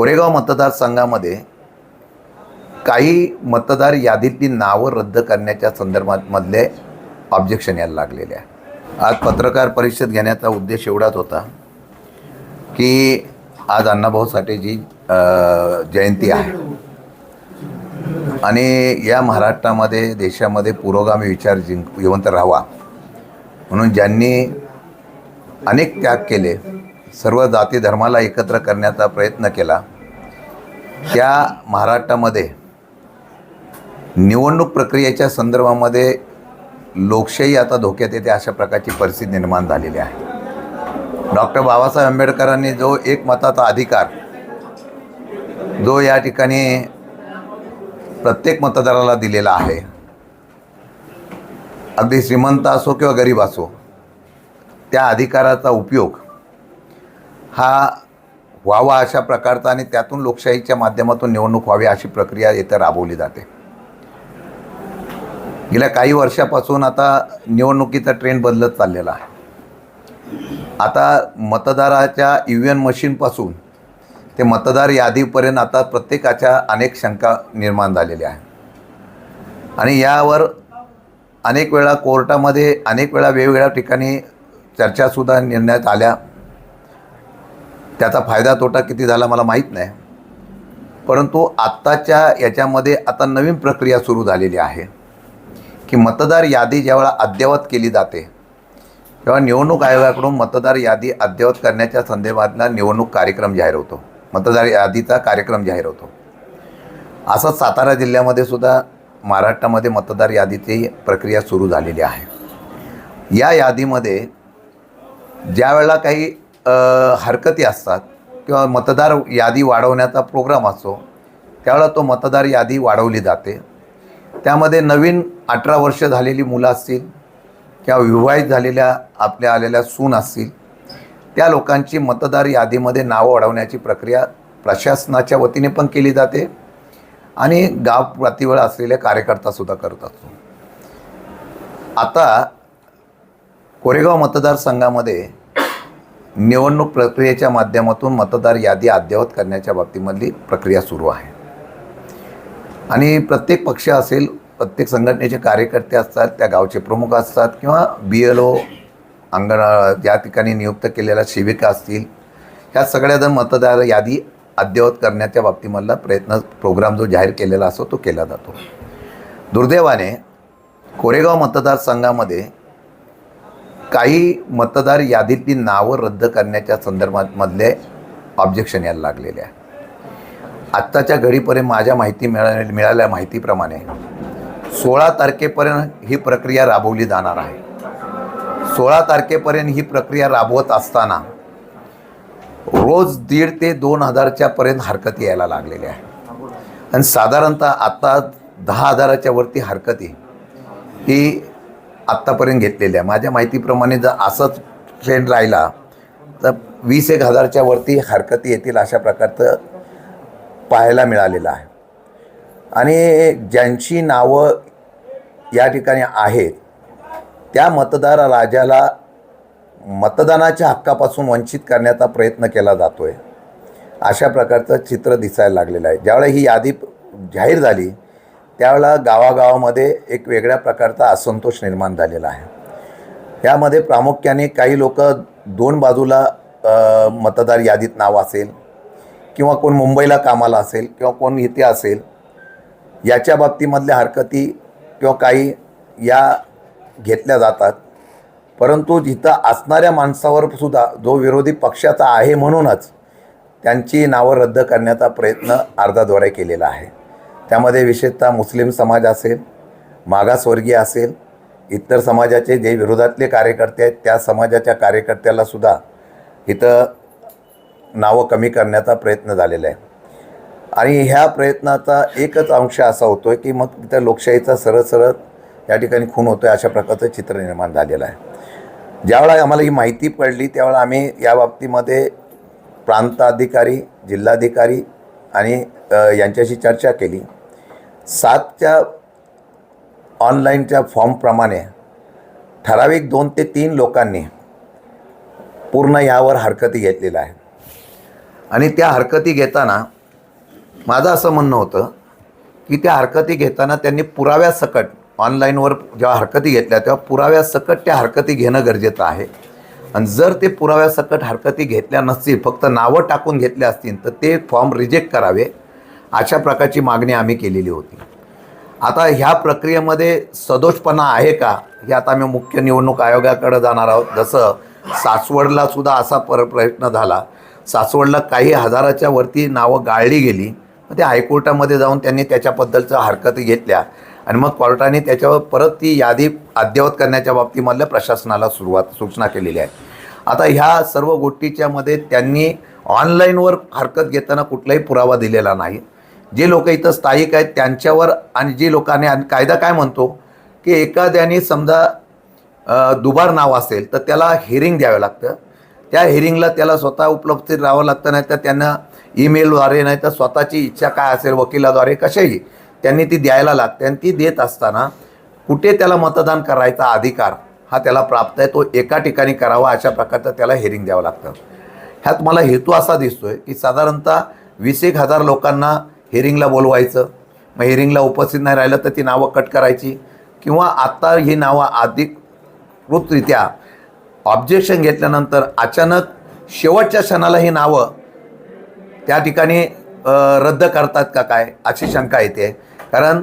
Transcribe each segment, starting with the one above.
कोरेगाव मतदारसंघामध्ये काही मतदार यादीतली नावं रद्द करण्याच्या संदर्भात मधले ऑब्जेक्शन यायला लागलेले आहे आज पत्रकार परिषद घेण्याचा उद्देश एवढाच होता की आज अण्णाभाऊ साठेची जयंती आहे. आणि या महाराष्ट्रामध्ये देशामध्ये पुरोगामी विचार जिंक जिवंत राहावा. म्हणून ज्यांनी अनेक त्याग केले सर्व जाती धर्माला एकत्र करण्याचा प्रयत्न केला. त्या महाराष्ट्रामध्ये निवडणूक प्रक्रियेच्या संदर्भामध्ये लोकशाही आता धोक्यात येते अशा प्रकारची परिस्थिती निर्माण झालेली आहे. डॉक्टर बाबासाहेब आंबेडकरांनी जो एक मताचा अधिकार जो या ठिकाणी प्रत्येक मतदाराला दिलेला आहे अगदी श्रीमंत असो किंवा गरीब असो त्या अधिकाराचा उपयोग हा व्हावा अशा प्रकारचा आणि त्यातून लोकशाहीच्या माध्यमातून निवडणूक व्हावी अशी प्रक्रिया इथं राबवली जाते. गेल्या काही वर्षापासून आता निवडणुकीचा ट्रेंड बदलत चाललेला आहे. आता मतदाराच्या ई व्ही एम मशीनपासून ते मतदार यादीपर्यंत आता प्रत्येकाच्या अनेक शंका निर्माण झालेल्या आहेत. आणि यावर अनेक वेळा कोर्टामध्ये अनेक वेळा वेगवेगळ्या ठिकाणी चर्चासुद्धा निर्णयात आल्या. त्याचा फायदा तोटा किती झाला मला माहीत नाही. परंतु आत्ताच्या याच्यामध्ये आता नवीन प्रक्रिया सुरू झालेली आहे. की मतदार यादी ज्यावेळा अद्ययावत केली जाते तेव्हा निवडणूक आयोगाकडून मतदार यादी अद्ययावत करण्याच्या संदर्भातला निवडणूक कार्यक्रम जाहीर होतो. मतदार यादीचा कार्यक्रम जाहीर होतो. असंच सातारा जिल्ह्यामध्ये सुद्धा महाराष्ट्रामध्ये मतदार यादीची प्रक्रिया सुरू झालेली आहे. या यादीमध्ये ज्या वेळेला काही हरकती असतात किंवा मतदार यादी वाढवण्याचा प्रोग्राम असतो त्यावेळेला तो मतदार यादी वाढवली जाते. त्यामध्ये नवीन अठरा वर्ष झालेली मुलं असतील किंवा विवाहित झालेल्या आपल्या आलेल्या सून असतील त्या लोकांची मतदार यादीमध्ये नावं वाढवण्याची प्रक्रिया प्रशासनाच्या वतीने पण केली जाते आणि गाव पातळीवर असलेले कार्यकर्तासुद्धा करत असतो. आता कोरेगाव मतदारसंघामध्ये निवडणूक प्रक्रियेच्या माध्यमातून मतदार यादी अद्ययावत करण्याच्या बाबतीमधली प्रक्रिया सुरू आहे. आणि प्रत्येक पक्ष असेल प्रत्येक संघटनेचे कार्यकर्ते असतात त्या गावचे प्रमुख असतात किंवा बी एल ओ अंगण ज्या ठिकाणी नियुक्त केलेल्या सेविका असतील ह्या सगळ्या जण मतदार यादी अद्ययावत करण्याच्या बाबतीमधला प्रयत्न प्रोग्राम जो जाहीर केलेला असतो तो केला जातो. दुर्दैवाने कोरेगाव मतदारसंघामध्ये काही मतदार यादीतली नावं रद्द करण्याच्या संदर्भात मधले ऑब्जेक्शन यायला लागलेले आहे आत्ताच्या घडीपर्यंत माझ्या माहिती मिळा मिळाल्या माहितीप्रमाणे सोळा तारखेपर्यंत ही प्रक्रिया राबवली जाणार आहे. सोळा तारखेपर्यंत ही प्रक्रिया राबवत असताना रोज दीड ते दोन हजारच्या पर्यंत हरकती यायला लागलेल्या आहे आणि साधारणतः आत्ता दहा हजाराच्या वरती हरकती ही आत्तापर्यंत घेतलेल्या. आहे माझ्या माहितीप्रमाणे जर असंच ट्रेंड राहिला तर वीस एक हजारच्या वरती हरकती येतील अशा प्रकारचं पाहायला मिळालेलं आहे. आणि ज्यांची नावं या ठिकाणी आहेत त्या मतदार राजाला मतदानाच्या हक्कापासून वंचित करण्याचा प्रयत्न केला जातो आहे अशा प्रकारचं चित्र दिसायला लागलेलं आहे. ज्यावेळेला ही यादी जाहीर झाली त्यावेळेला गावागावामध्ये एक वेगळ्या प्रकारचा असंतोष निर्माण झालेला आहे. यामध्ये प्रामुख्याने काही लोक दोन बाजूला मतदार यादीत नाव असेल किंवा कोण मुंबईला कामाला असेल किंवा कोण इथे असेल याच्या बाबतीमधल्या हरकती किंवा काही या घेतल्या जातात. परंतु जिथं असणाऱ्या माणसावर सुद्धा जो विरोधी पक्षाचा आहे म्हणूनच त्यांची नावं रद्द करण्याचा प्रयत्न अर्धाद्वारे केलेला आहे. त्यामध्ये विशेषतः मुस्लिम समाज असेल मागासवर्गीय असेल इतर समाजाचे जे विरोधातले कार्यकर्ते आहेत त्या समाजाच्या कार्यकर्त्यालासुद्धा इथं नावं कमी करण्याचा प्रयत्न झालेला आहे. आणि ह्या प्रयत्नाचा एकच अंश असा होतो आहे की मग तिथं लोकशाहीचा सरळ सरळ या ठिकाणी खून होतो आहे अशा प्रकारचं चित्र निर्माण झालेलं आहे. ज्यावेळा आम्हाला ही माहिती पडली त्यावेळा आम्ही या बाबतीमध्ये प्रांताधिकारी जिल्हाधिकारी आणि यांच्याशी चर्चा केली. सातच्या ऑनलाईनच्या फॉर्मप्रमाणे ठराविक दोन ते तीन लोकांनी पूर्ण यावर हरकती घेतलेल्या आहे आणि त्या हरकती घेताना माझं असं म्हणणं होतं की त्या हरकती घेताना त्यांनी पुराव्यासकट ऑनलाईनवर जेव्हा हरकती घेतल्या तेव्हा पुराव्यासकट त्या हरकती घेणं गरजेचं आहे. आणि जर ते पुराव्यासकट हरकती घेतल्या नसतील फक्त नावं टाकून घेतल्या असतील तर ते फॉर्म रिजेक्ट करावे. अशा प्रकारची मागणी आम्ही केलेली होती. आता ह्या प्रक्रियेमध्ये सदोषपणा आहे का? हे आता आम्ही मुख्य निवडणूक आयोगाकडे जाणार आहोत. जसं सासवडला सुद्धा असा पर प्रयत्न झाला. सासवडला काही हजाराच्या वरती नावं गाळली गेली. मग ते हायकोर्टामध्ये जाऊन त्यांनी त्याच्याबद्दलच्या हरकती घेतल्या. आणि मग कोर्टाने त्याच्यावर परत ती यादी अद्ययावत करण्याच्या बाबतीमधल्या प्रशासनाला सुरुवात सूचना केलेली आहे. आता ह्या सर्व गोष्टीच्यामध्ये त्यांनी ऑनलाईनवर हरकत घेताना कुठलाही पुरावा दिलेला नाही. जे लोक इथं स्थायिक आहेत त्यांच्यावर आणि जे लोकांनी आणि कायदा काय म्हणतो की एखाद्याने समजा दुबार नाव असेल तर त्याला हिअरिंग द्यावं लागतं. त्या हिअरिंगला त्याला स्वतः उपलब्ध राहावं लागतं नाही तर त्यांना ईमेलद्वारे नाही तर स्वतःची इच्छा काय असेल वकिलाद्वारे कशाही त्यांनी ती द्यायला लागते. आणि ती देत असताना कुठे त्याला मतदान करायचा अधिकार हा त्याला प्राप्त आहे तो एका ठिकाणी करावा अशा प्रकारचं त्याला हिअरिंग द्यावं लागतं. ह्यात मला हेतू असा दिसतो आहे की साधारणतः वीस एक हजार लोकांना हिअरिंगला बोलवायचं. मग हिअरिंगला उपस्थित नाही राहिलं तर ती नावं कट करायची. किंवा आत्ता ही नावं अधिकृतरित्या ऑब्जेक्शन घेतल्यानंतर अचानक शेवटच्या क्षणाला ही नावं त्या ठिकाणी रद्द करतात का काय अशी शंका येते. कारण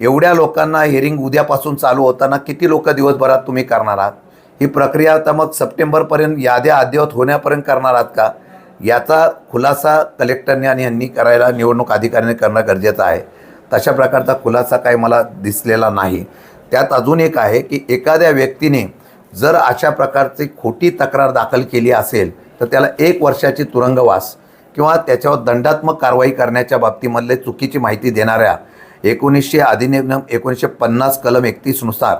एवढ्या लोकांना हिअरिंग उद्यापासून चालू होताना किती लोक दिवसभरात तुम्ही करणार आहात? ही प्रक्रिया आता मग सप्टेंबरपर्यंत याद्या अद्ययावत होण्यापर्यंत करणार आहात का? याचा खुलासा कलेक्टरने आणि यांनी करायला निवडणूक अधिकाऱ्यांनी करणं गरजेचं आहे. तशा प्रकारचा खुलासा काही मला दिसलेला नाही. त्यात अजून एक आहे की एखाद्या व्यक्तीने जर अशा प्रकारची खोटी तक्रार दाखल केली असेल तर त्याला एक वर्षाची तुरुंगवास किंवा त्याच्यावर दंडात्मक कारवाई करण्याच्या बाबतीमधले चुकीची माहिती देणाऱ्या एकोणीसशे अधिनियम एकोणीसशे पन्नास कलम एकतीसनुसार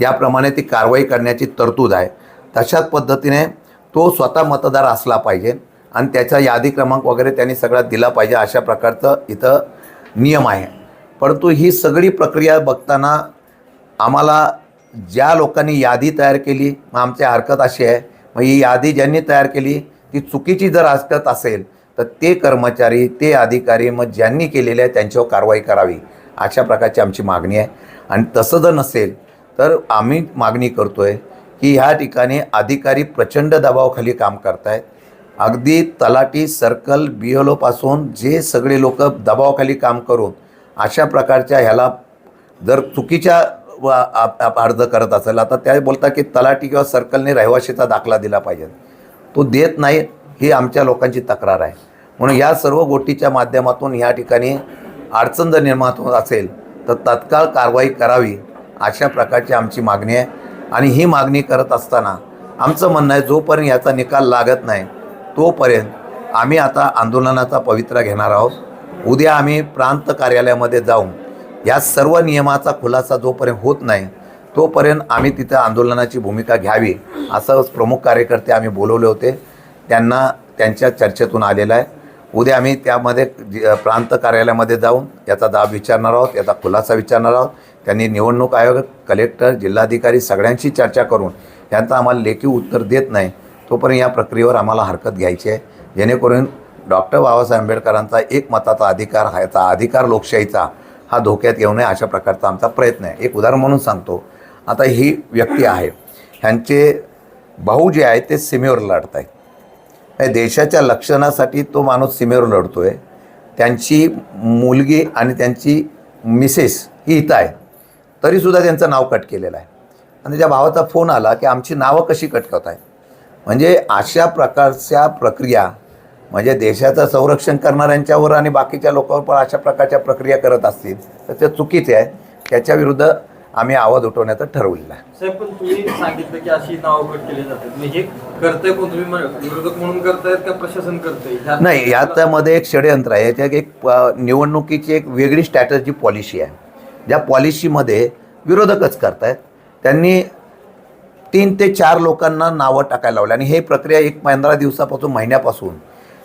याप्रमाणे ती कारवाई करण्याची तरतूद आहे. तशाच पद्धतीने तो स्वतः मतदार असला पाहिजे. आणि त्याचा यादी क्रमांक वगैरे त्यांनी सगळा दिला पाहिजे अशा प्रकारचं इथं नियम आहे. परंतु ही सगळी प्रक्रिया बघताना आम्हाला ज्या लोकांनी यादी तयार केली मग आमची हरकत अशी आहे मग ही यादी ज्यांनी तयार केली ती चुकीची जर हरकत असेल तर ते कर्मचारी ते अधिकारी मग ज्यांनी केलेले आहे त्यांच्यावर कारवाई करावी अशा प्रकारची आमची मागणी आहे. आणि तसं जर नसेल तर आम्ही मागणी करतो आहे की ह्या ठिकाणी अधिकारी प्रचंड दबावाखाली काम करत आहेत अगदी तलाठी सर्कल बी एल ओपासून जे सगळे लोक दबावाखाली काम करून अशा प्रकारच्या ह्याला जर चुकीच्या व अर्ज करत असेल आता त्या बोलतात की तलाठी किंवा सर्कलने रहिवाशीचा दाखला दिला पाहिजे. तो देत नाही ही आमच्या लोकांची तक्रार आहे. म्हणून या सर्व गोष्टीच्या माध्यमातून या ठिकाणी अडचण जर निर्माण होत असेल तर तत्काळ कारवाई करावी अशा प्रकारची आमची मागणी आहे. आणि ही मागणी करत असताना आमचं म्हणणं आहे जोपर्यंत याचा निकाल लागत नाही तोपर्यंत आम्ही आता आंदोलनाचा पवित्रा घेणार आहोत. उद्या आम्ही प्रांत कार्यालयामध्ये जाऊन या सर्व नियमाचा खुलासा जोपर्यंत होत नाही तोपर्यंत आम्ही तिथं आंदोलनाची भूमिका घ्यावी असं प्रमुख कार्यकर्ते आम्ही बोलवले होते. त्यांना त्यांच्या चर्चेतून आलेलं आहे. उद्या आम्ही त्यामध्ये जि- प्रांत कार्यालयामध्ये जाऊन याचा दाब विचारणार आहोत याचा खुलासा विचारणार आहोत. त्यांनी निवडणूक आयोग कलेक्टर जिल्हाधिकारी सगळ्यांशी चर्चा करून यांचं आम्हाला लेखी उत्तर देत नाही. तोपर्यंत या प्रक्रियेवर आम्हाला हरकत घ्यायची आहे. जेणेकरून डॉक्टर बाबासाहेब आंबेडकरांचा एक मताचा अधिकार हायचा अधिकार लोकशाहीचा हा धोक्यात येऊ नये अशा प्रकारचा आमचा प्रयत्न आहे. एक उदाहरण म्हणून सांगतो. आता ही व्यक्ती आहे. ह्यांचे भाऊ जे आहेत ते सीमेवर लढत आहेत. देशाच्या लक्षणासाठी तो माणूस सीमेवर लढतो आहे त्यांची मुलगी आणि त्यांची मिसेस ही इथं आहे तरीसुद्धा त्यांचं नाव कट केलेलं आहे. आणि त्या भावाचा फोन आला की आमची नावं कशी कट करत आहे म्हणजे अशा प्रकारच्या प्रक्रिया म्हणजे देशाचं संरक्षण करणाऱ्यांच्यावर आणि बाकीच्या लोकांवर पण अशा प्रकारच्या प्रक्रिया करत असतील तर ते चुकीचे आहे. त्याच्याविरुद्ध आम्ही आवाज उठवण्याचं ठरवलेलं आहे. साहेब पण तुम्ही सांगितलं की अशी नाव कट केली जातात करताय कोण? तुम्ही विरोधक म्हणून करतायत का प्रशासन करतंय? नाही याच्यामध्ये एक षडयंत्र आहे. याच्यात एक निवडणुकीची एक वेगळी स्ट्रॅटजी पॉलिसी आहे. ज्या पॉलिसीमध्ये विरोधकच करतायत. त्यांनी तीन ते चार लोकांना नावं टाकायला लावली. आणि हे प्रक्रिया एक पंधरा दिवसापासून महिन्यापासून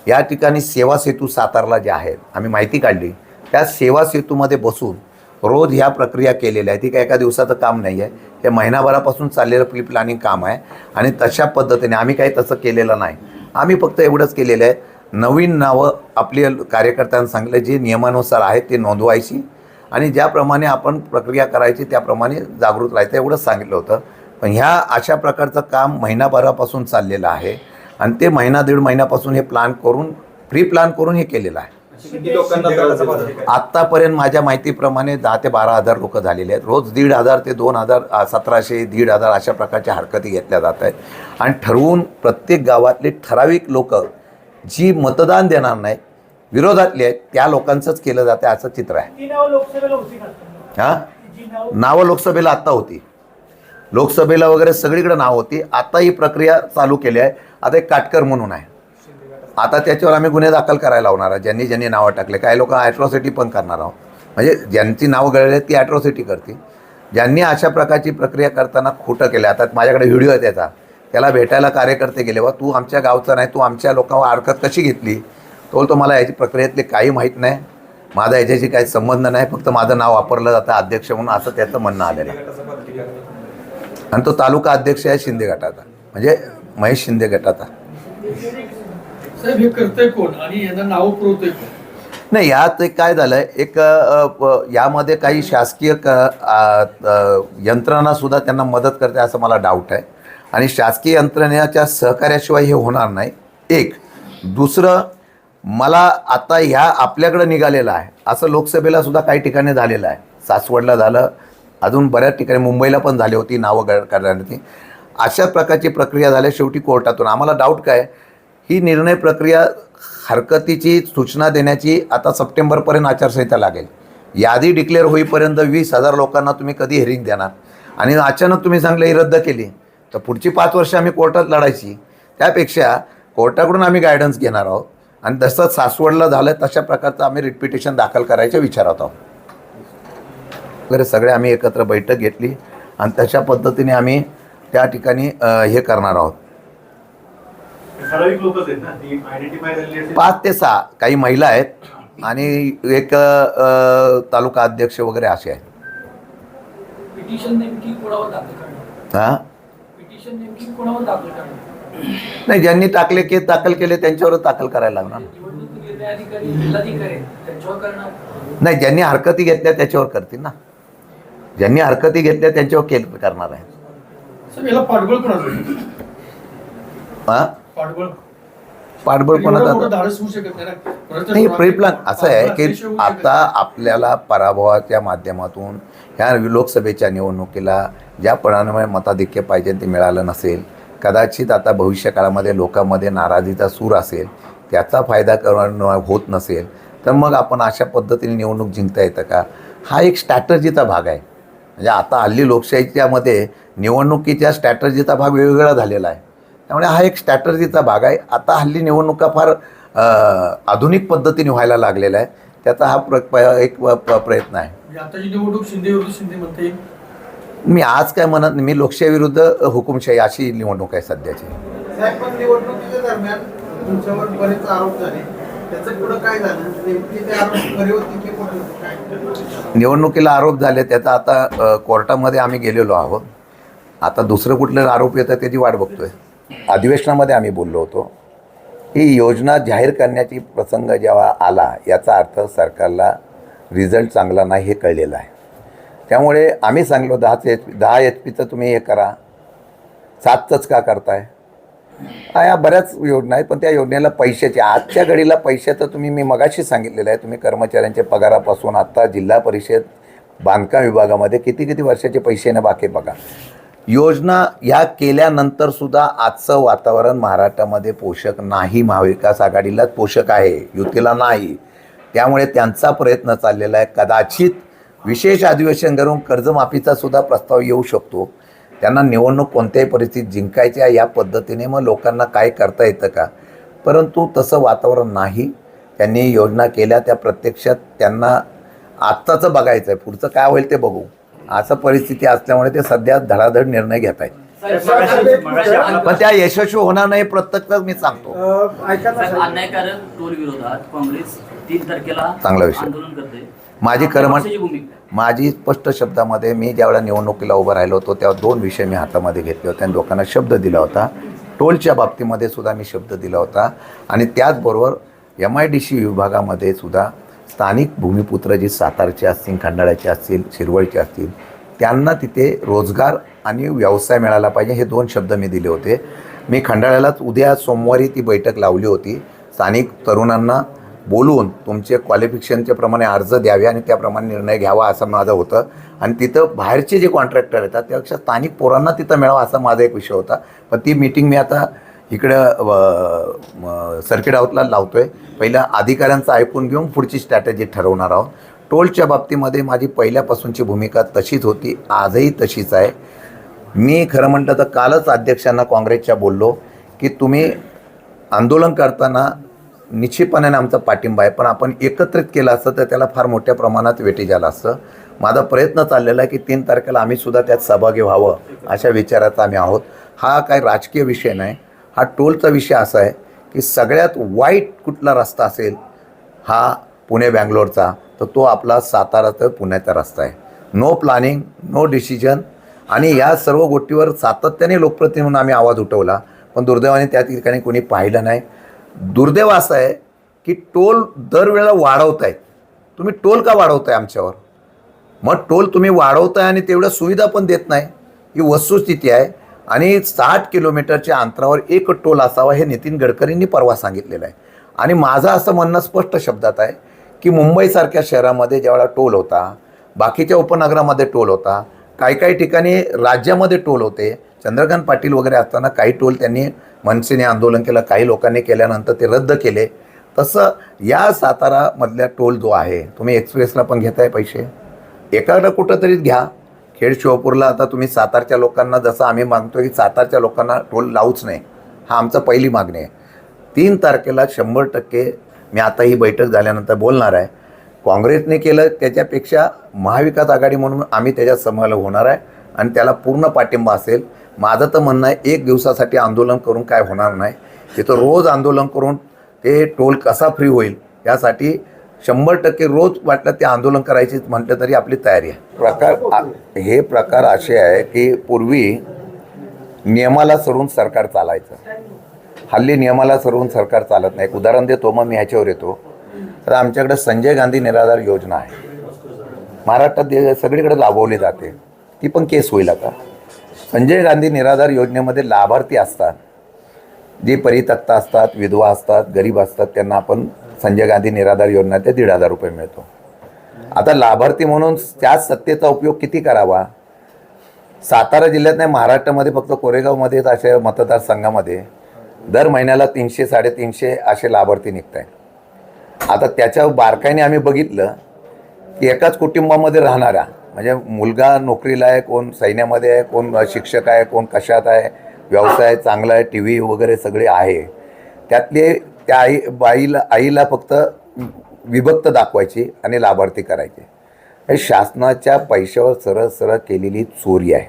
या ठिकाणी सेवा सेतू सातारला जे आहेत आम्ही माहिती काढली. त्या सेवा सेतूमध्ये बसून रोज ह्या प्रक्रिया केलेल्या आहे ती काय एका दिवसाचं काम नाही आहे. हे महिनाभरापासून चाललेलं प्री प्लॅनिंग काम आहे. आणि तशा पद्धतीने आम्ही काही तसं केलेलं नाही. आम्ही फक्त एवढंच केलेलं आहे. नवीन नावं आपली कार्यकर्त्यांना सांगितलं जे नियमानुसार आहेत ते नोंदवायची. आणि ज्याप्रमाणे आपण प्रक्रिया करायची त्याप्रमाणे जागृत राहायचं एवढंच सांगितलं होतं. पण ह्या अशा प्रकारचं काम महिनाभरापासून चाललेलं आहे. आणि ते महिना दीड महिन्यापासून हे प्लॅन करून प्री प्लॅन करून हे केलेलं आहे? आत्तापर्यंत माझ्या माहितीप्रमाणे दहा ते बारा हजार लोक झालेले आहेत. रोज दीड हजार ते दोन हजार सतराशे दीड हजार अशा प्रकारच्या हरकती घेतल्या जात आहेत. आणि ठरवून प्रत्येक गावातले ठराविक लोक जी मतदान देणार नाहीत विरोधातली आहेत त्या लोकांचंच केलं जातं असं चित्र आहे. हां? नावं लोकसभेला आत्ता होती. लोकसभेला वगैरे सगळीकडे नाव होती. आता ही प्रक्रिया चालू केली आहे. आता एक काटकर म्हणून आहे. आता त्याच्यावर आम्ही गुन्हे दाखल करायला लावणार आहे. ज्यांनी ज्यांनी नावं टाकले. काही लोक ॲट्रॉसिटी पण करणार आहोत. म्हणजे ज्यांची नावं गळली ती ॲट्रॉसिटी करतील. ज्यांनी अशा प्रकारची प्रक्रिया करताना खोटं केलं. आता माझ्याकडे व्हिडिओ आहे त्याचा. त्याला भेटायला कार्यकर्ते गेले. बा तू आमच्या गावचा नाही. तू आमच्या लोकांवर अडकत कशी घेतली? तो बोलतो मला याची प्रक्रियेतले काही माहीत नाही. माझा याच्याशी काही संबंध नाही. फक्त माझं नाव वापरलं जातं अध्यक्ष म्हणून. असं त्याचं म्हणणं आलेलं आहे. आणि तो तालुका अध्यक्ष आहे शिंदे गटाचा. म्हणजे महेश शिंदे गटाचा. नाही यात एक काय झालं आहे एक यामध्ये काही शासकीय अ, यंत्रणासुद्धा त्यांना मदत करते असं मला डाऊट आहे. आणि शासकीय यंत्रणेच्या सहकार्याशिवाय हे होणार नाही. एक. दुसरं मला आता ह्या आपल्याकडं निघालेलं आहे. असं लोकसभेला सुद्धा काही ठिकाणी झालेलं आहे. सासवडला झालं अजून बऱ्याच ठिकाणी मुंबईला पण झाली होती नावं ग करण्याची अशा प्रकारची प्रक्रिया झाल्या शेवटी कोर्टातून. आम्हाला डाऊट काय? ही निर्णय प्रक्रिया हरकतीची सूचना देण्याची आता सप्टेंबरपर्यंत आचारसंहिता लागेल. यादी डिक्लेअर होईपर्यंत वीस हजार लोकांना तुम्ही कधी हेरिंग देणार? आणि अचानक तुम्ही सांगले ही रद्द केली तर पुढची पाच वर्ष आम्ही कोर्टात लढायची. त्यापेक्षा कोर्टाकडून आम्ही गायडन्स घेणार आहोत. आणि जसं सासवडला झालं तशा प्रकारचं आम्ही रिपिटेशन दाखल करायच्या विचारात आहोत. वगैरे सगळे आम्ही एकत्र बैठक घेतली आणि तशा पद्धतीने आम्ही त्या ठिकाणी हे करणार आहोत. पाच ते सहा काही महिला आहेत आणि एक तालुका अध्यक्ष वगैरे असे आहेत. पिटिशन नेमकी कोणावर दाखल करणार? हां? पिटिशन नेमकी कोणावर दाखल करणार? नाही ज्यांनी टाकले केस दाखल केले त्यांच्यावरच दाखल करायला लागणार. त्यांच्यावर नाही ज्यांनी हरकती घेतल्या त्याच्यावर करतील ना. ज्यांनी हरकती घेतल्या त्यांच्यावर केल करणार आहे. पाठबळ कोणाचं नाही ना. परत नाही प्री प्लॅन असं आहे की आता आपल्याला पराभवाच्या माध्यमातून ह्या लोकसभेच्या निवडणुकीला ज्या पणामुळे मताधिक्य पाहिजे ते मिळालं नसेल कदाचित आता भविष्य काळामध्ये लोकांमध्ये नाराजीचा सूर असेल त्याचा फायदा करणं होत नसेल तर मग आपण अशा पद्धतीने निवडणूक जिंकता येतं का? हा एक स्ट्रॅटर्जीचा भाग आहे. म्हणजे आता हल्ली लोकशाहीच्यामध्ये निवडणुकीच्या स्ट्रॅटर्जीचा भाग वेगवेगळा झालेला आहे. त्यामुळे हा एक स्ट्रॅटर्जीचा भाग आहे. आता हल्ली निवडणुका फार आधुनिक पद्धतीने व्हायला लागलेला आहे त्याचा हा प्र प- एक प्रयत्न आहे. म्हणजे आताची निवडणूक शिंदे विरुद्ध शिंदे म्हणता. येईल मी आज काय म्हणत नाही. मी लोकशाही विरुद्ध हुकुमशाही अशी निवडणूक आहे सध्याची. साहेब पण निवडणुकीच्या दरम्यान तुमच्यावर बरेच आरोप झाले. निवडणुकीला आरोप झाले त्याचा आता कोर्टामध्ये आम्ही गेलेलो आहोत. आता दुसरं कुठलं आरोप येतं त्याची वाट बघतोय. अधिवेशनामध्ये आम्ही बोललो होतो. ही योजना जाहीर करण्याची प्रसंग जेव्हा आला याचा अर्थ सरकारला रिझल्ट चांगला नाही हे कळलेलं आहे. त्यामुळे आम्ही सांगलो दहाच एच पी दहा एच पीचं तुम्ही हे करा. सातच का करताय? या बऱ्याच योजना आहेत पण त्या योजनेला पैशाची आजच्या घडीला पैशाचं तुम्ही मी मगाशी सांगितलेलं आहे तुम्ही कर्मचाऱ्यांच्या पगारापासून आत्ता जिल्हा परिषद बांधकाम विभागामध्ये किती किती वर्षाचे पैसे ना बाकी बघा. योजना ह्या केल्यानंतर सुद्धा आजचं वातावरण महाराष्ट्रामध्ये पोषक नाही महाविकास आघाडीलाच पोषक आहे युतीला नाही. त्यामुळे त्यांचा प्रयत्न चाललेला आहे कदाचित विशेष अधिवेशन करून कर्जमाफीचा सुद्धा प्रस्ताव येऊ शकतो. त्यांना निवडणूक कोणत्याही परिस्थितीत जिंकायची आहे या पद्धतीने मग लोकांना काय करता येतं का? परंतु तसं वातावरण नाही. त्यांनी योजना केल्या त्या प्रत्यक्षात त्यांना आत्ताचं बघायचं आहे. पुढचं काय होईल ते बघू. असं परिस्थिती असल्यामुळे ते सध्या धडाधड निर्णय घेत आहेत. पण त्या यशस्वी होणार नाही प्रत्यक्षात मी सांगतो. अन्यायकारक टोल विरोधात काँग्रेस तीन तारखेला चांगला विषय. आंदोलन करते. माझी कर्म. माझी स्पष्ट शब्दामध्ये मी ज्यावेळेला निवडणुकीला उभं राहिलो होतो तेव्हा दोन विषय मी हातामध्ये घेतले होते आणि लोकांना शब्द दिला होता. टोलच्या बाबतीमध्ये सुद्धा मी शब्द दिला होता आणि त्याचबरोबर एम आय डी सी विभागामध्ये सुद्धा स्थानिक भूमिपुत्र जे सातारचे असतील खंडाळ्याचे असतील शिरवळचे असतील त्यांना तिथे रोजगार आणि व्यवसाय मिळाला पाहिजे हे दोन शब्द मी दिले होते. मी खंडाळ्यालाच उद्या सोमवारी ती बैठक लावली होती. स्थानिक तरुणांना बोलून तुमचे क्वालिफिकेशनच्या प्रमाणे अर्ज द्यावे आणि त्याप्रमाणे निर्णय घ्यावा असं माझं होतं. आणि तिथं बाहेरचे जे कॉन्ट्रॅक्टर येतात त्यापेक्षा स्थानिक पोरांना तिथं मिळावं असा माझा एक विषय होता. पण ती मीटिंग मी आता इकडं सर्किट हाऊसला लावतो आहे पहिल्या अधिकाऱ्यांचं ऐकून घेऊन पुढची स्ट्रॅटेजी ठरवणार आहोत. टोलच्या बाबतीमध्ये माझी पहिल्यापासूनची भूमिका तशीच होती. आजही तशीच आहे. मी खरं म्हटलं तर कालच अध्यक्षांना काँग्रेसच्या बोललो की तुम्ही आंदोलन करताना निश्चितपणाने आमचा पाठिंबा आहे पण आपण एकत्रित केलं असतं तर त्याला फार मोठ्या प्रमाणात वेटेज आलं असतं. माझा प्रयत्न चाललेला आहे की तीन तारखेला आम्ही सुद्धा त्यात सहभागी व्हावं अशा विचाराचा आम्ही आहोत. हा काय राजकीय विषय नाही हा टोलचा विषय असा आहे की सगळ्यात वाईट कुठला रस्ता असेल हा पुणे बँगलोरचा तर तो आपला सातारा तर पुण्याचा रस्ता आहे. नो प्लॅनिंग नो डिसिजन आणि या सर्व गोष्टीवर सातत्याने लोकप्रतिनिधी म्हणून आम्ही आवाज उठवला पण दुर्दैवाने त्या ठिकाणी कोणी पाहिलं नाही. दुर्दैव असं आहे की टोल दरवेळेला वाढवत आहेत तुम्ही टोल का वाढवताय आमच्यावर? मग टोल तुम्ही वाढवताय आणि तेवढ्या सुविधा पण देत नाही. ही वस्तुस्थिती आहे आणि साठ किलोमीटरच्या अंतरावर एक टोल असावा हे नितीन गडकरींनी परवा सांगितलेलं आहे. आणि माझं असं म्हणणं स्पष्ट शब्दात आहे की मुंबईसारख्या शहरामध्ये ज्यावेळा टोल होता बाकीच्या उपनगरामध्ये टोल होता काही काही ठिकाणी राज्यामध्ये टोल होते. चंद्रकांत पाटील वगैरे असताना काही टोल त्यांनी मनसेने आंदोलन केलं काही लोकांनी केल्यानंतर ते रद्द केले. तसं या सातारामधल्या टोल जो आहे तुम्ही एक्सप्रेसला पण घेताय पैसे. एकाकडं कुठंतरीच घ्या. खेड शिवपूरला आता तुम्ही सातारच्या लोकांना जसं आम्ही मागतो की सातारच्या लोकांना टोल लावूच नाही हा आमचा पहिली मागणी आहे. तीन तारखेला शंभर टक्के मी आता ही बैठक झाल्यानंतर बोलणार आहे. काँग्रेसने केलं त्याच्यापेक्षा महाविकास आघाडी म्हणून आम्ही त्याच्यात समाल होणार आहे. आणि त्याला पूर्ण पाठिंबा असेल. माझं तर म्हणणं आहे एक दिवसासाठी आंदोलन करून काय होणार नाही. तिथं रोज आंदोलन करून ते टोल कसा फ्री होईल यासाठी शंभर टक्के रोज वाटलं ते आंदोलन करायची म्हटलं तरी आपली तयारी आहे. प्रकार हे प्रकार असे आहे की पूर्वी नियमाला सरून सरकार चालायचं. हल्ली नियमाला सरून सरकार चालत नाही. एक उदाहरण देतो मग मी ह्याच्यावर येतो. तर आमच्याकडे संजय गांधी निराधार योजना आहे. महाराष्ट्रात दे- सगळीकडे राबवली जाते. ती पण केस होईल आता. संजय गांधी निराधार योजनेमध्ये लाभार्थी असतात. जे परितक्ता असतात विधवा असतात गरीब असतात त्यांना आपण संजय गांधी निराधार योजना ते दीड हजार रुपये मिळतो. आता लाभार्थी म्हणून त्याच सत्तेचा उपयोग किती करावा? सातारा जिल्ह्यात नाही महाराष्ट्रामध्ये फक्त कोरेगावमध्येच अशा मतदारसंघामध्ये दर महिन्याला तीनशे साडेतीनशे असे लाभार्थी निघत आहेत आता त्याच्या बारकाईने आम्ही बघितलं की एकाच कुटुंबामध्ये राहणारा म्हणजे मुलगा नोकरीला आहे कोण सैन्यामध्ये आहे कोण शिक्षक आहे कोण कशात आहे व्यवसाय चांगला आहे टी व्ही वगैरे सगळे आहे. त्यातले त्या आई बाईला आईला फक्त विभक्त दाखवायची आणि लाभार्थी करायचे. हे शासनाच्या पैशावर सरळ सरळ केलेली चोरी आहे.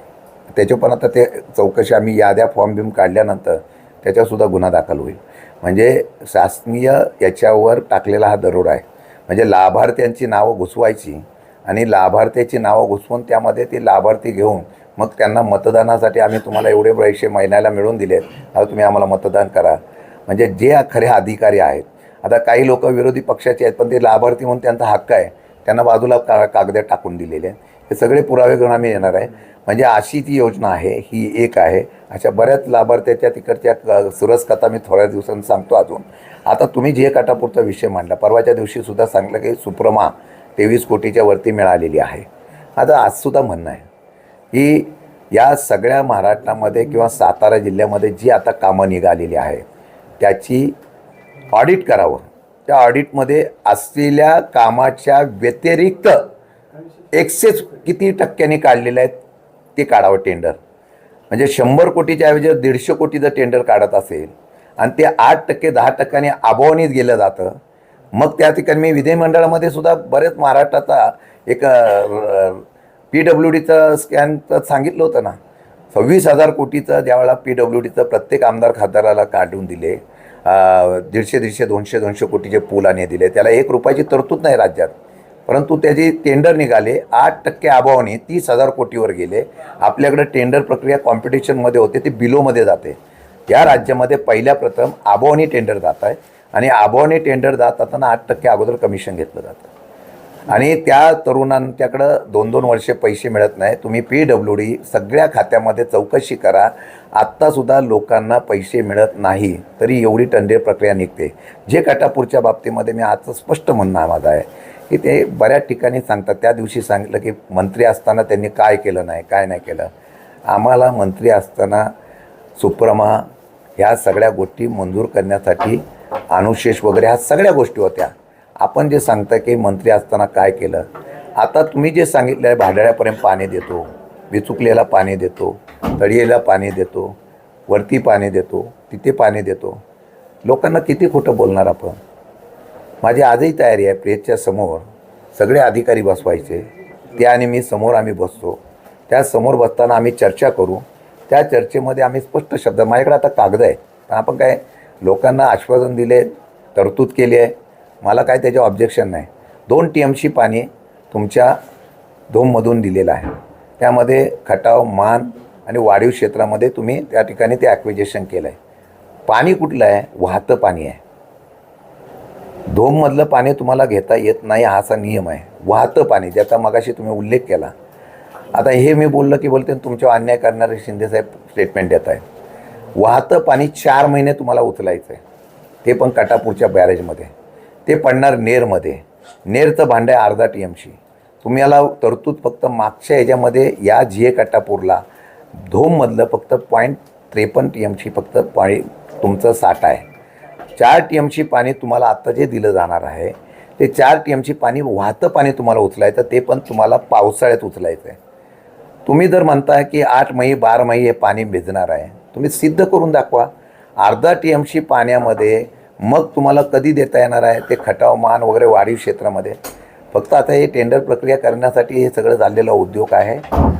त्याच्या पण आता ते चौकशी आम्ही याद्या फॉर्म बिम काढल्यानंतर त्याच्यावरसुद्धा गुन्हा दाखल होईल. म्हणजे शासनीय याच्यावर टाकलेला हा दरोडा आहे. म्हणजे लाभार्थ्यांची नावं घुसवायची आणि लाभार्थ्याची नावं घुसवून त्यामध्ये ती लाभार्थी घेऊन मग त्यांना मतदानासाठी आम्ही तुम्हाला एवढे पैसे महिन्याला मिळवून दिले आता तुम्ही आम्हाला मतदान करा. म्हणजे जे खरे अधिकारी आहेत. आता काही लोक विरोधी पक्षाचे आहेत पण ते लाभार्थी म्हणून त्यांचा हक्क आहे. त्यांना बाजूला का कागदे टाकून दिलेले आहेत. हे सगळे पुरावे घेऊन आम्ही येणार आहे. म्हणजे अशी ती योजना आहे ही एक आहे. अशा बऱ्याच लाभार्थ्याच्या तिकडच्या क- सुरस कथा मी थोड्या दिवसांनी सांगतो अजून. आता तुम्ही जे काटापुरचा विषय मांडला परवाच्या दिवशीसुद्धा सांगलं की सुप्रमा तेवीस कोटीच्या वरती मिळालेली आहे. आता आजसुद्धा म्हणणं आहे की या सगळ्या महाराष्ट्रामध्ये किंवा सातारा जिल्ह्यामध्ये जी आता कामं निघालेली आहे त्याची ऑडिट करावं. त्या ऑडिटमध्ये असलेल्या कामाच्या व्यतिरिक्त एक्सेस किती टक्क्यांनी काढलेले आहेत ते काढावं टेंडर म्हणजे शंभर कोटीच्या ऐवजी दीडशे कोटीचं टेंडर काढत असेल आणि ते आठ टक्के दहा टक्क्यांनी अभावनीत गेलं जातं मग त्या ठिकाणी मी विधिमंडळामध्ये सुद्धा बरेच महाराष्ट्राचा एक पी डब्ल्यू डीचं स्कॅनचं सांगितलं होतं ना. सव्वीस हजार कोटीचं ज्यावेळेला पी डब्ल्यू डीचं प्रत्येक आमदार खासदाराला काढून दिले दीडशे दीडशे दोनशे दोनशे कोटीचे पूल आणि दिले त्याला एक रुपयाची तरतूद नाही राज्यात. परंतु त्याची टेंडर निघाले आठ टक्के अभावाने तीस हजार कोटीवर गेले. आपल्याकडे टेंडर प्रक्रिया कॉम्पिटिशनमध्ये होते ती बिलोमध्ये जाते. या राज्यामध्ये पहिल्या प्रथम आबोनी टेंडर जात आहे. आणि आबोनी टेंडर जात असताना आठ टक्के अगोदर कमिशन घेतलं जातं. आणि त्या तरुणांच्याकडं दोन दोन वर्षे पैसे मिळत नाही. तुम्ही पी डब्ल्यू डी सगळ्या खात्यामध्ये चौकशी करा. आत्तासुद्धा लोकांना पैसे मिळत नाही. तरी एवढी टेंडर प्रक्रिया निघते. जे कटापूरच्या बाबतीमध्ये मी आजचं स्पष्ट म्हणणं माझं आहे की ते बऱ्याच ठिकाणी सांगतात. त्या दिवशी सांगितलं की मंत्री असताना त्यांनी काय केलं नाही काय नाही केलं. आम्हाला मंत्री असताना सुप्रमा ह्या सगळ्या गोष्टी मंजूर करण्यासाठी अनुशेष वगैरे ह्या सगळ्या गोष्टी होत्या. आपण जे सांगता की मंत्री असताना काय केलं? आता तुम्ही जे सांगितलं आहे भाडाळ्यापर्यंत पाणी देतो विचुकलेला पाणी देतो तळीला पाणी देतो वरती पाणी देतो तिथे पाणी देतो. लोकांना किती खोटं बोलणार आपण? माझी आजही तयारी आहे प्रेसच्या समोर सगळे अधिकारी बसवायचे. ते आणि मी समोर आम्ही बसतो. त्या समोर बसताना आम्ही चर्चा करू. त्या चर्चेमध्ये आम्ही स्पष्ट शब्द माझ्याकडे आता कागद आहे पण आपण काय लोकांना आश्वासन दिले तरतूद केली आहे. मला काय त्याचे ऑब्जेक्शन नाही. दोन टी एमशी पाणी तुमच्या धोममधून दिलेलं आहे. त्यामध्ये खटाव मान आणि वाढीव क्षेत्रामध्ये तुम्ही त्या ठिकाणी ते ॲक्विजेशन केलं आहे पाणी कुठलं आहे? वाहतं पाणी आहे. धोममधलं पाणी तुम्हाला घेता येत नाही हा असा नियम आहे. वाहतं पाणी ज्याचा मगाशी तुम्ही उल्लेख केला. आता हे मी बोललं की बोलते तुमच्यावर अन्याय करणारे शिंदेसाहेब स्टेटमेंट देत आहे वाहतं पाणी चार महिने तुम्हाला उचलायचं आहे ते पण कटापूरच्या बॅरेजमध्ये. ते पडणार नेरमध्ये. नेरचं भांडं आहे अर्धा टी एमशी तुम्ही याला तरतूद फक्त मागच्या ह्याच्यामध्ये या जी ए कटापूरला धोममधलं फक्त पॉईंट त्रेपन्न टी एमची फक्त पाणी तुमचं साठा आहे. चार टी एमची पाणी तुम्हाला आत्ता जे दिलं जाणार आहे ते चार टी एमची पाणी वाहतं पाणी तुम्हाला उचलायचं ते पण तुम्हाला पावसाळ्यात उचलायचं आहे तुम्ही जर म्हणताय की आठ मही बारा मही हे पाणी भिजणार आहे तुम्ही सिद्ध करून दाखवा. अर्धा टी एमशी पाण्यामध्ये मग तुम्हाला कधी देता येणार आहे? ते खटाव मान वगैरे वाढीव क्षेत्रामध्ये. फक्त आता हे टेंडर प्रक्रिया करण्यासाठी हे सगळं झालेला उद्योग आहे.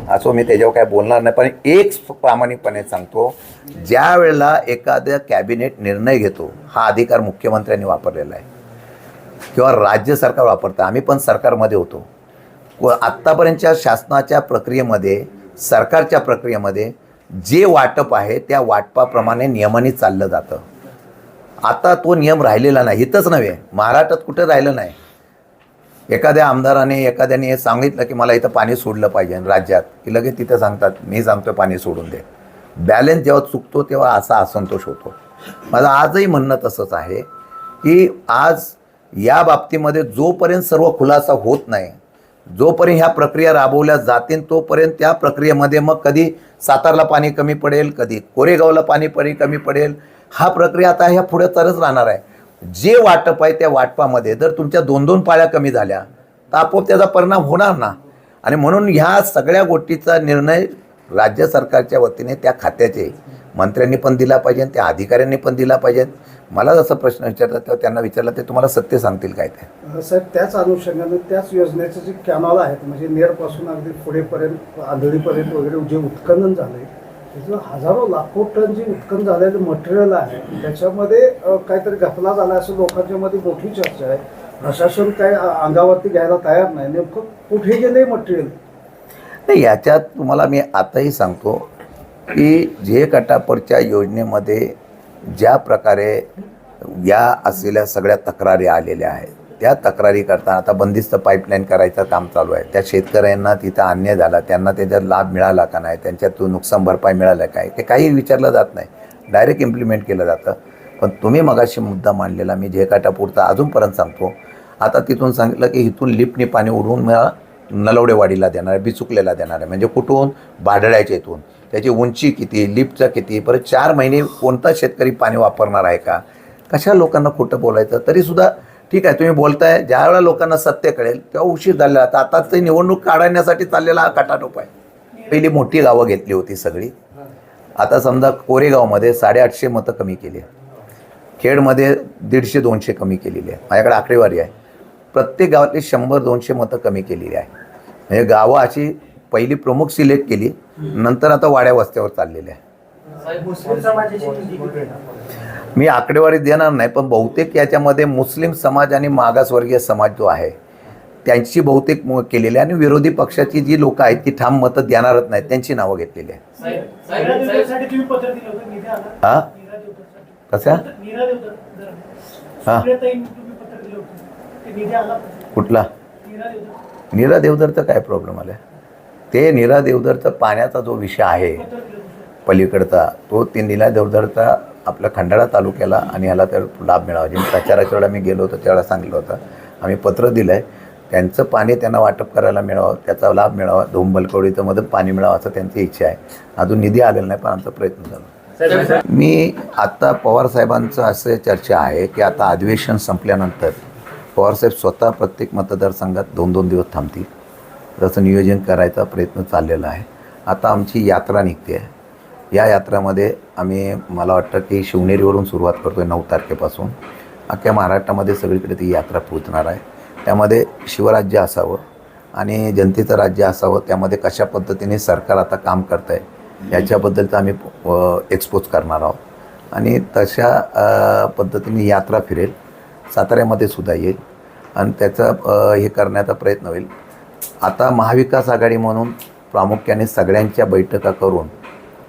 असं मी त्याच्यावर काय बोलणार नाही पण एक प्रामाणिकपणे सांगतो. ज्या वेळेला एखाद्या कॅबिनेट निर्णय घेतो हा अधिकार मुख्यमंत्र्यांनी वापरलेला आहे. किंवा राज्य सरकार वापरतं. आम्ही पण सरकारमध्ये होतो. व आत्तापर्यंतच्या शासनाच्या प्रक्रियेमध्ये सरकारच्या प्रक्रियेमध्ये जे वाटप आहे त्या वाटपाप्रमाणे नियमाने चाललं जातं. आता तो नियम राहिलेला नाही इथंच नव्हे. महाराष्ट्रात कुठं राहिलं नाही. एखाद्या आमदाराने एखाद्याने हे सांगितलं की मला इथं पाणी सोडलं पाहिजे राज्यात की लगेच तिथं सांगतात मी सांगतो पाणी सोडून दे. बॅलन्स जेव्हा चुकतो तेव्हा असा असंतोष होतो. माझं आजही म्हणणं तसंच आहे की आज या बाबतीमध्ये जोपर्यंत सर्व खुलासा होत नाही जोपर्यंत ह्या प्रक्रिया राबवल्या जातील तोपर्यंत त्या प्रक्रियेमध्ये मग कधी सातारला पाणी कमी पडेल कधी कोरेगावला पाणी पडी कमी पडेल हा प्रक्रिया आता ह्या पुढे तरच राहणार आहे. जे वाटप आहे त्या वाटपामध्ये जर तुमच्या दोन दोन पाळ्या कमी झाल्या तर आपोआप त्याचा परिणाम होणार ना? आणि म्हणून ह्या सगळ्या गोष्टीचा निर्णय राज्य सरकारच्या वतीने त्या खात्याचे मंत्र्यांनी पण दिला पाहिजे त्या अधिकाऱ्यांनी पण दिला पाहिजे. मला जसं प्रश्न विचारतात तेव्हा त्यांना विचारलं ते तुम्हाला सत्य सांगतील काय ते. साहेब त्याच अनुषंगाने त्याच योजनेचे जे कॅनॉल आहेत म्हणजे नेरपासून अगदी पुढेपर्यंत आंधळीपर्यंत वगैरे जे उत्खनन झालंय त्याचं हजारो लाखो टन जे उत्खनन झालेलं मटेरियल आहे त्याच्यामध्ये अ, काहीतरी घपला झाला असं लोकांच्या मध्ये मोठी चर्चा आहे. प्रशासन काय अ, अंगावरती घ्यायला तयार नाही. नेमकं कुठे गेले मटेरियल नाही याच्यात तुम्हाला मी आताही सांगतो की जे कटापरच्या योजनेमध्ये ज्या प्रकारे या असलेल्या सगळ्या तक्रारी आलेल्या आहेत त्या तक्रारी करता आता बंदिस्त पाईपलाईन करायचं काम चालू आहे. त्या शेतकऱ्यांना तिथं अन्याय झाला त्यांना त्याचा लाभ मिळाला का नाही त्यांच्यातून नुकसान भरपाई मिळालं काय ते काही विचारलं जात नाही. डायरेक्ट इम्प्लिमेंट केलं जातं. पण तुम्ही मगाशी मुद्दा मांडलेला मी झेकाटापुरता अजूनपर्यंत सांगतो. आता तिथून सांगितलं की इथून लिफ्टने पाणी उडवून मला नलवडेवाडीला देणार आहे बिचुकलेला देणार आहे. म्हणजे कुठून? बाडळ्याच्या इथून. त्याची उंची किती लिफ्टचा किती परत चार महिने कोणता शेतकरी पाणी वापरणार आहे का? कशा लोकांना खोटं बोलायचं? तरीसुद्धा ठीक आहे तुम्ही बोलताय ज्यावेळेला लोकांना सत्य कळेल तेव्हा उशीर झालेला. आता आता ते निवडणूक काढण्यासाठी चाललेला हा कटाटोप आहे. पहिली मोठी गावं घेतली होती सगळी. आता समजा कोरेगावमध्ये साडेआठशे मतं कमी केली खेडमध्ये दीडशे दोनशे कमी केलेली आहे माझ्याकडे आकडेवारी आहे. प्रत्येक गावातली शंभर दोनशे मतं कमी केलेली आहे म्हणजे गावं अशी पहिली प्रमुख सिलेक्ट केली. नंतर आता वाड्या वस्त्यावर चाललेली आहे? मी आकडेवारी देणार नाही पण बहुतेक याच्यामध्ये मुस्लिम समाज आणि मागासवर्गीय समाज जो आहे त्यांची बहुतेक केलेली आहे. आणि विरोधी पक्षाची जी लोक आहेत की ठाम मतं देणारच नाहीत. त्यांची नावं घेतलेली आहे साहेब सगळ्या साहेब साहेब. योजनेसाठी तुम्ही पत्र दिलं होतं निधी आला हा? कशा? नीरा देवधर दरम्यान हा. सुप्रियाताईंनी तुम्ही पत्र दिलं होतं. ते निधी आला कुठला? नीरा देवधर नीरा देवधरचा काय प्रॉब्लेम आला ते निरा देवधरचा पाण्याचा जो विषय आहे पलीकडचा तो ते निला देवधरचा आपल्या खंडाळा तालुक्याला आणि ह्याला तर लाभ मिळावा. जे प्रचाराच्या वेळेला मी गेलो होतो त्यावेळेला सांगितलं होतं. आम्ही पत्र दिलं आहे त्यांचं पाणी त्यांना वाटप करायला मिळावं त्याचा लाभ मिळावा. धोंबलकवडीचं मधून पाणी मिळावं असं त्यांची इच्छा आहे. अजून निधी आलेला नाही पण आमचा प्रयत्न झाला. मी आत्ता पवारसाहेबांचं असं चर्चा आहे की आता अधिवेशन संपल्यानंतर पवारसाहेब स्वतः प्रत्येक मतदारसंघात दोन दोन दिवस थांबतील. तसं नियोजन करायचा प्रयत्न चाललेला आहे. आता आमची यात्रा निघते आहे. या यात्रामध्ये आम्ही मला वाटतं की शिवनेरीवरून सुरुवात करतो आहे नऊ तारखेपासून. अख्ख्या महाराष्ट्रामध्ये सगळीकडे ती यात्रा पोहोचणार आहे. त्यामध्ये शिवराज्य असावं आणि जनतेचं राज्य असावं त्यामध्ये कशा पद्धतीने सरकार आता काम करत आहे याच्याबद्दलचं आम्ही एक्सपोज करणार आहोत. आणि तशा पद्धतीने यात्रा फिरेल साताऱ्यामध्ये सुद्धा येईल आणि त्याचा हे करण्याचा प्रयत्न होईल. आता महाविकास आघाडी म्हणून प्रामुख्याने सगळ्यांच्या बैठका करून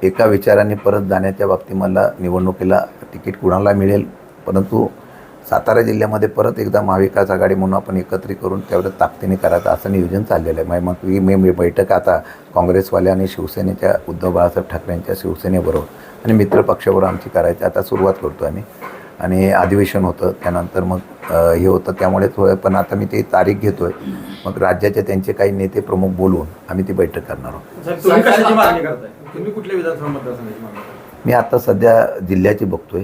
एका विचाराने परत जाण्याच्या बाबतीत मला निवडणुकीला तिकीट कुणाला मिळेल? परंतु सातारा जिल्ह्यामध्ये परत एकदा महाविकास आघाडी म्हणून आपण एकत्रित करून त्यावर ताकदीने करायचं असं नियोजन चाललेलं आहे. मग ही मी मी बैठक आता काँग्रेसवाल्या आणि शिवसेनेच्या उद्धव बाळासाहेब ठाकरेंच्या शिवसेनेबरोबर आणि मित्रपक्षाबरोबर आमची करायची. आता सुरुवात करतो आम्ही. आणि अधिवेशन होतं त्यानंतर मग हे होतं त्यामुळे थोडं पण आता मी ती तारीख घेतो आहे मग राज्याचे त्यांचे काही नेते प्रमुख बोलवून आम्ही ती बैठक करणार आहोत. साहेब तुम्ही कशाची मागणी करताय? तुम्ही कुठल्या विधानसभा मतदारसंघाची मागणी करताय? मी आता सध्या जिल्ह्याची बघतोय.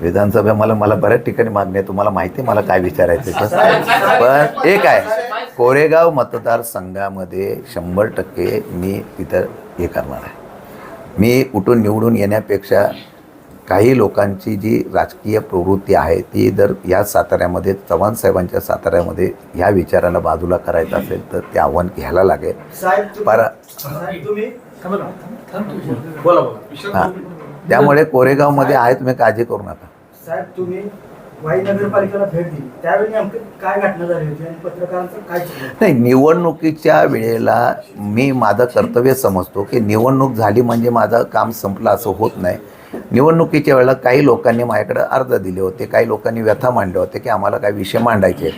विधानसभा मला मला बऱ्याच ठिकाणी मागणी आहे तुम्हाला माहिती आहे मला काय विचारायचं आहे ते. पण एक आहे कोरेगाव मतदारसंघामध्ये शंभर टक्के मी तिथं हे करणार आहे. मी कुठून निवडून येण्यापेक्षा काही लोकांची जी राजकीय प्रवृत्ती आहे ती जर या साताऱ्यामध्ये चव्हाण साहेबांच्या साताऱ्यामध्ये ह्या विचाराला बाजूला करायचं असेल तर ते आव्हान घ्यायला लागेल. साहेब तुम्ही- पर हां. त्यामुळे कोरेगावमध्ये आहे तुम्ही काळजी करू नका. साहेब तुम्ही वाई नगरपालिकेला भेट दिली. त्यावेळी नेमकं काय घटना झाली होती आणि पत्रकारांचं काय चित्र नाही निवडणुकीच्या वेळेला मी माझं कर्तव्य समजतो की निवडणूक झाली म्हणजे माझं काम संपलं असं होत नाही. निवडणुकीच्या वेळेला काही लोकांनी माझ्याकडे अर्ज दिले होते काही लोकांनी व्यथा मांडले होते की आम्हाला काही विषय मांडायचे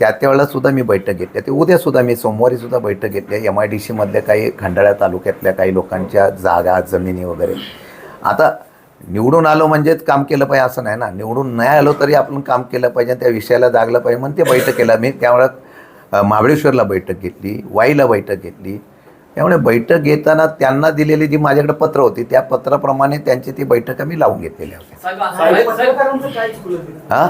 त्या त्यावेळेला सुद्धा मी बैठक घेतली. ते उद्यासुद्धा मी सोमवारी सुद्धा बैठक घेतली. एम आय डी सीमधल्या काही खंडाळा तालुक्यातल्या काही लोकांच्या जागा जमिनी वगैरे. आता निवडून आलो म्हणजेच काम केलं पाहिजे असं नाही ना. निवडून नाही आलो तरी आपण काम केलं पाहिजे त्या विषयाला जागलं पाहिजे म्हणून ते बैठकीला मी त्यावेळेला महाबळेश्वरला बैठक घेतली वाईला बैठक घेतली त्यामुळे बैठक घेताना त्यांना दिलेली जी माझ्याकडे पत्र होती त्या पत्राप्रमाणे त्यांची ती बैठक मी लावून घेतलेल्या होत्या. हा?